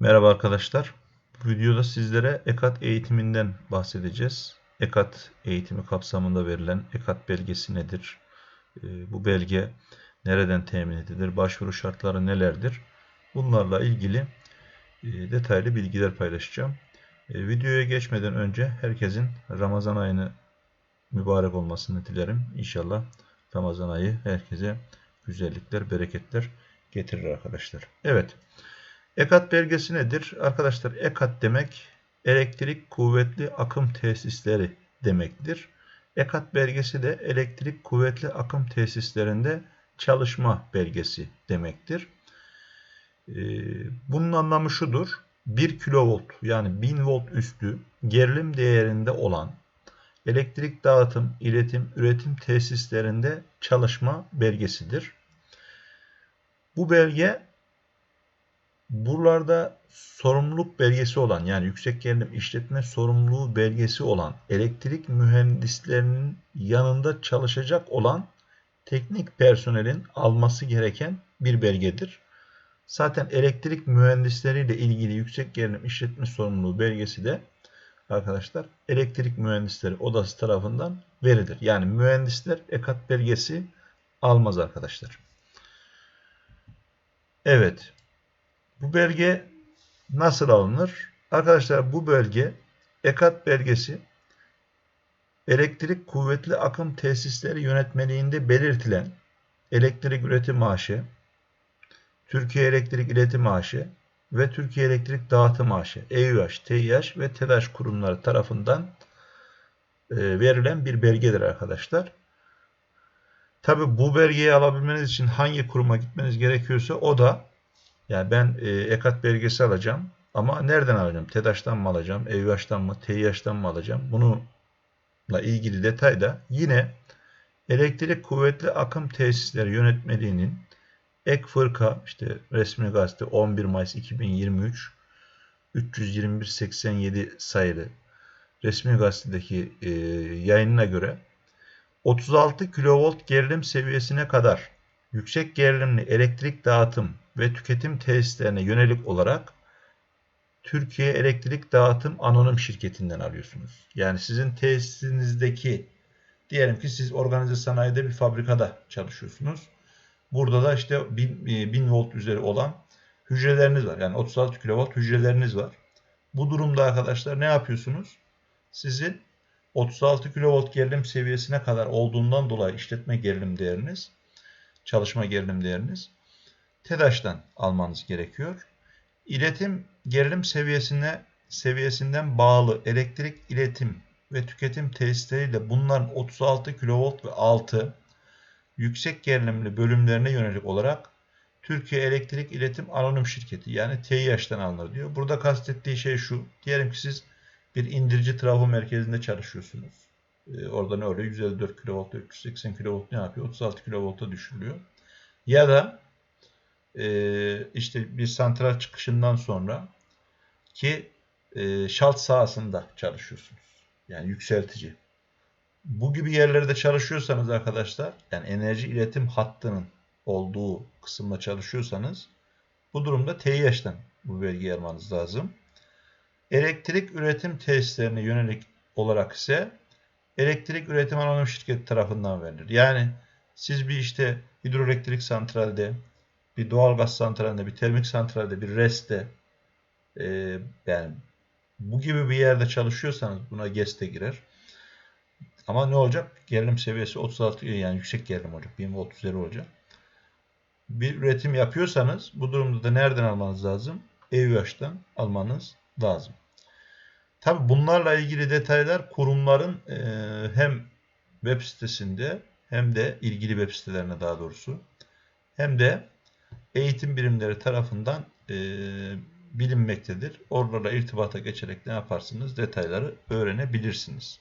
Merhaba arkadaşlar. Bu videoda sizlere EKAT eğitiminden bahsedeceğiz. EKAT eğitimi kapsamında verilen EKAT belgesi nedir? Ee, Bu belge nereden temin edilir? Başvuru şartları nelerdir? Bunlarla ilgili e, detaylı bilgiler paylaşacağım. E, Videoya geçmeden önce herkesin Ramazan ayını mübarek olmasını dilerim. İnşallah Ramazan ayı herkese güzellikler, bereketler getirir arkadaşlar. Evet. EKAT belgesi nedir? Arkadaşlar EKAT demek elektrik kuvvetli akım tesisleri demektir. EKAT belgesi de elektrik kuvvetli akım tesislerinde çalışma belgesi demektir. Ee, bunun anlamı şudur. 1 kilovolt yani 1000 volt üstü gerilim değerinde olan elektrik dağıtım, iletim, üretim tesislerinde çalışma belgesidir. Bu belge buralarda sorumluluk belgesi olan yani yüksek gerilim işletme sorumluluğu belgesi olan elektrik mühendislerinin yanında çalışacak olan teknik personelin alması gereken bir belgedir. Zaten elektrik mühendisleriyle ilgili yüksek gerilim işletme sorumluluğu belgesi de arkadaşlar elektrik mühendisleri odası tarafından verilir. Yani mühendisler ekat belgesi almaz arkadaşlar. Evet. Bu belge nasıl alınır? Arkadaşlar bu belge ekat belgesi elektrik kuvvetli akım tesisleri yönetmeliğinde belirtilen elektrik üretim maaşı, Türkiye Elektrik İletim Maaşı ve Türkiye Elektrik Dağıtım Maaşı, EÜH, TİH ve TEDAŞ kurumları tarafından e, verilen bir belgedir arkadaşlar. Tabi bu belgeyi alabilmeniz için hangi kuruma gitmeniz gerekiyorsa o da yani ben e, EKAT belgesi alacağım ama nereden alacağım? TEDAŞ'tan mı alacağım? EÜH'tan mı? TİH'tan mı alacağım? Bununla ilgili detay da yine elektrik kuvvetli akım tesisleri yönetmeliğinin ek fırka işte resmi gazete 11 Mayıs 2023 321.87 sayılı resmi gazetedeki e, yayınına göre 36 kilovolt gerilim seviyesine kadar yüksek gerilimli elektrik dağıtım ve tüketim tesislerine yönelik olarak Türkiye Elektrik Dağıtım Anonim Şirketi'nden alıyorsunuz. Yani sizin tesisinizdeki diyelim ki siz organize sanayide bir fabrikada çalışıyorsunuz. Burada da işte 1000, 1000 volt üzeri olan hücreleriniz var. Yani 36 kilowatt hücreleriniz var. Bu durumda arkadaşlar ne yapıyorsunuz? Sizin 36 kilovolt gerilim seviyesine kadar olduğundan dolayı işletme gerilim değeriniz, çalışma gerilim değeriniz TEDAŞ'tan almanız gerekiyor. İletim gerilim seviyesine seviyesinden bağlı elektrik iletim ve tüketim tesisleriyle bunların 36 kilovolt ve altı yüksek gerilimli bölümlerine yönelik olarak Türkiye Elektrik İletim Anonim Şirketi yani TİH'den alınır diyor. Burada kastettiği şey şu. Diyelim ki siz bir indirici trafo merkezinde çalışıyorsunuz. Ee, orada ne oluyor? 154 kV, 380 kV ne yapıyor? 36 kV'a düşürülüyor. Ya da e, işte bir santral çıkışından sonra ki e, şalt sahasında çalışıyorsunuz. Yani yükseltici. Bu gibi yerlerde çalışıyorsanız arkadaşlar yani enerji iletim hattının olduğu kısımda çalışıyorsanız bu durumda TİH'den bu belgeyi almanız lazım. Elektrik üretim tesislerine yönelik olarak ise elektrik üretim anonim şirketi tarafından verilir. Yani siz bir işte hidroelektrik santralde, bir doğalgaz santralinde, bir termik santralde, bir RES'te e, yani bu gibi bir yerde çalışıyorsanız buna GES de girer. Ama ne olacak? Gerilim seviyesi 36 yani yüksek gerilim olacak. 1000 volt üzeri olacak. Bir üretim yapıyorsanız bu durumda da nereden almanız lazım? EÜH'tan almanız lazım. Tabi bunlarla ilgili detaylar kurumların e, hem web sitesinde hem de ilgili web sitelerine daha doğrusu hem de eğitim birimleri tarafından e, bilinmektedir. Oralarla irtibata geçerek ne yaparsınız? Detayları öğrenebilirsiniz.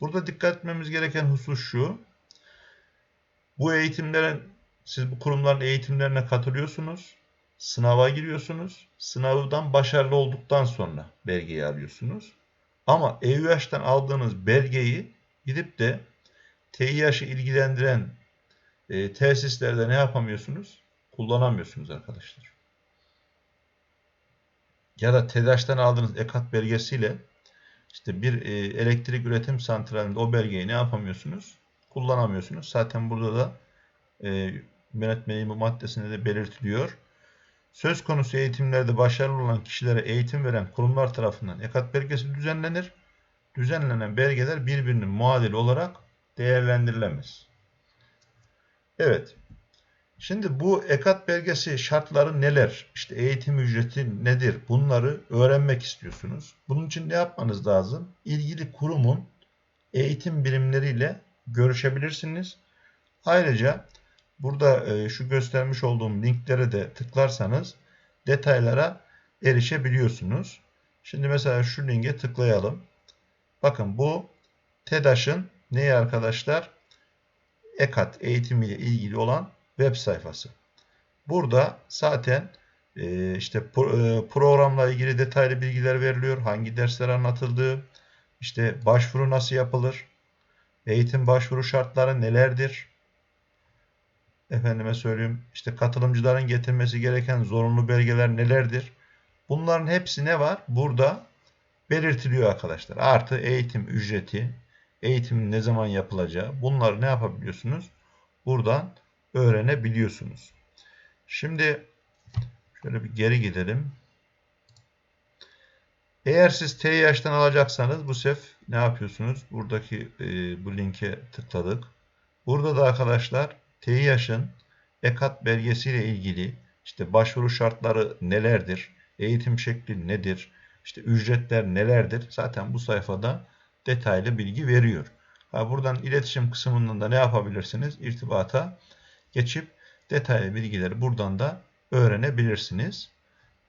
Burada dikkat etmemiz gereken husus şu. Bu eğitimlerin siz bu kurumların eğitimlerine katılıyorsunuz. Sınava giriyorsunuz. Sınavdan başarılı olduktan sonra belgeyi alıyorsunuz. Ama EÜH'ten aldığınız belgeyi gidip de TİH'ı ilgilendiren e, tesislerde ne yapamıyorsunuz? Kullanamıyorsunuz arkadaşlar. ya da TEDAŞ'tan aldığınız EKAT belgesiyle işte bir e, elektrik üretim santralinde o belgeyi ne yapamıyorsunuz? Kullanamıyorsunuz. Zaten burada da e, yönetmeliği maddesinde de belirtiliyor. Söz konusu eğitimlerde başarılı olan kişilere eğitim veren kurumlar tarafından EKAT belgesi düzenlenir. Düzenlenen belgeler birbirinin muadili olarak değerlendirilemez. Evet. Şimdi bu EKAT belgesi şartları neler? İşte eğitim ücreti nedir? Bunları öğrenmek istiyorsunuz. Bunun için ne yapmanız lazım? İlgili kurumun eğitim birimleriyle görüşebilirsiniz. Ayrıca burada e, şu göstermiş olduğum linklere de tıklarsanız detaylara erişebiliyorsunuz. Şimdi mesela şu linke tıklayalım. Bakın bu TEDAŞ'ın neyi arkadaşlar? EKAT eğitimiyle ilgili olan web sayfası. Burada zaten e, işte pro, e, programla ilgili detaylı bilgiler veriliyor. Hangi dersler anlatıldığı, işte başvuru nasıl yapılır, eğitim başvuru şartları nelerdir, efendime söyleyeyim işte katılımcıların getirmesi gereken zorunlu belgeler nelerdir. Bunların hepsi ne var? Burada belirtiliyor arkadaşlar. Artı eğitim ücreti, eğitimin ne zaman yapılacağı bunları ne yapabiliyorsunuz? Buradan öğrenebiliyorsunuz. Şimdi şöyle bir geri gidelim. Eğer siz TİH'ten alacaksanız bu sef ne yapıyorsunuz? Buradaki e, bu linke tıkladık. Burada da arkadaşlar TİH'in EKAT belgesiyle ilgili işte başvuru şartları nelerdir? Eğitim şekli nedir? İşte ücretler nelerdir? Zaten bu sayfada detaylı bilgi veriyor. Ha, buradan iletişim kısmından da ne yapabilirsiniz? İrtibata geçip detaylı bilgileri buradan da öğrenebilirsiniz.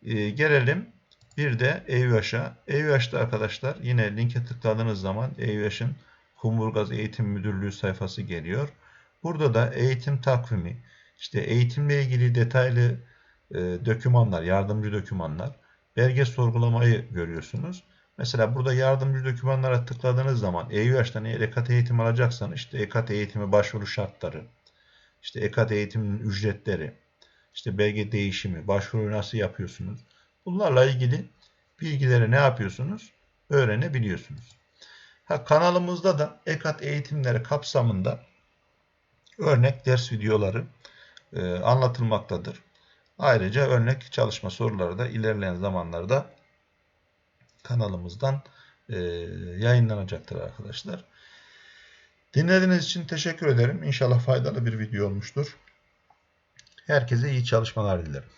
Ee, gelelim bir de EÜH'a. EÜH'da arkadaşlar yine linke tıkladığınız zaman EÜH'in Kumburgaz Eğitim Müdürlüğü sayfası geliyor. Burada da eğitim takvimi, işte eğitimle ilgili detaylı e, dokümanlar, yardımcı dokümanlar, belge sorgulamayı görüyorsunuz. Mesela burada yardımcı dokümanlara tıkladığınız zaman EÜH'den eğer EKAT eğitim alacaksanız işte EKAT eğitimi başvuru şartları, işte EKAT eğitiminin ücretleri, işte belge değişimi, başvuru nasıl yapıyorsunuz? Bunlarla ilgili bilgileri ne yapıyorsunuz? Öğrenebiliyorsunuz. Ha, kanalımızda da EKAT eğitimleri kapsamında örnek ders videoları e, anlatılmaktadır. Ayrıca örnek çalışma soruları da ilerleyen zamanlarda kanalımızdan e, yayınlanacaktır arkadaşlar. Dinlediğiniz için teşekkür ederim. İnşallah faydalı bir video olmuştur. Herkese iyi çalışmalar dilerim.